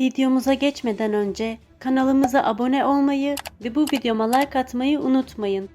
Videomuza geçmeden önce kanalımıza abone olmayı ve bu videoma like atmayı unutmayın.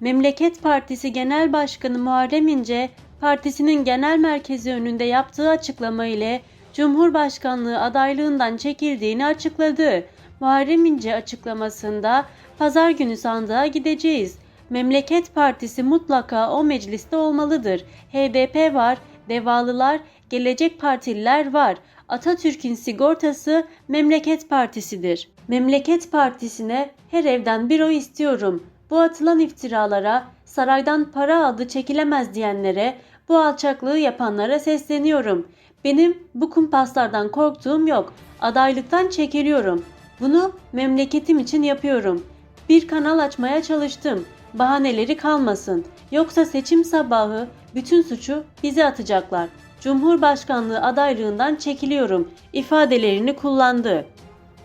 Memleket Partisi Genel Başkanı Muharrem İnce, partisinin genel merkezi önünde yaptığı açıklama ile Cumhurbaşkanlığı adaylığından çekildiğini açıkladı. Muharrem İnce açıklamasında pazar günü sandığa gideceğiz. Memleket Partisi mutlaka o mecliste olmalıdır. HDP var, Devalılar, Gelecek Partililer var. Atatürk'ün sigortası Memleket Partisi'dir. Memleket Partisi'ne her evden bir oy istiyorum. Bu atılan iftiralara, saraydan para aldı çekilemez diyenlere, bu alçaklığı yapanlara sesleniyorum. Benim bu kumpaslardan korktuğum yok. Adaylıktan çekiliyorum. Bunu memleketim için yapıyorum. Bir kanal açmaya çalıştım. Bahaneleri kalmasın. Yoksa seçim sabahı bütün suçu bize atacaklar. Cumhurbaşkanlığı adaylığından çekiliyorum ifadelerini kullandı.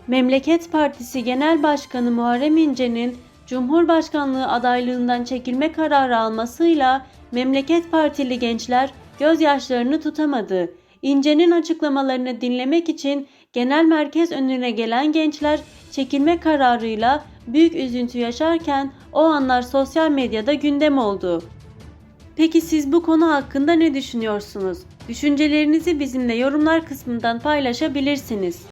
Memleket Partisi Genel Başkanı Muharrem İnce'nin Cumhurbaşkanlığı adaylığından çekilme kararı almasıyla Memleket Partili gençler gözyaşlarını tutamadı. İnce'nin açıklamalarını dinlemek için genel merkez önüne gelen gençler çekilme kararıyla büyük üzüntü yaşarken o anlar sosyal medyada gündem oldu. Peki siz bu konu hakkında ne düşünüyorsunuz? Düşüncelerinizi bizimle yorumlar kısmından paylaşabilirsiniz.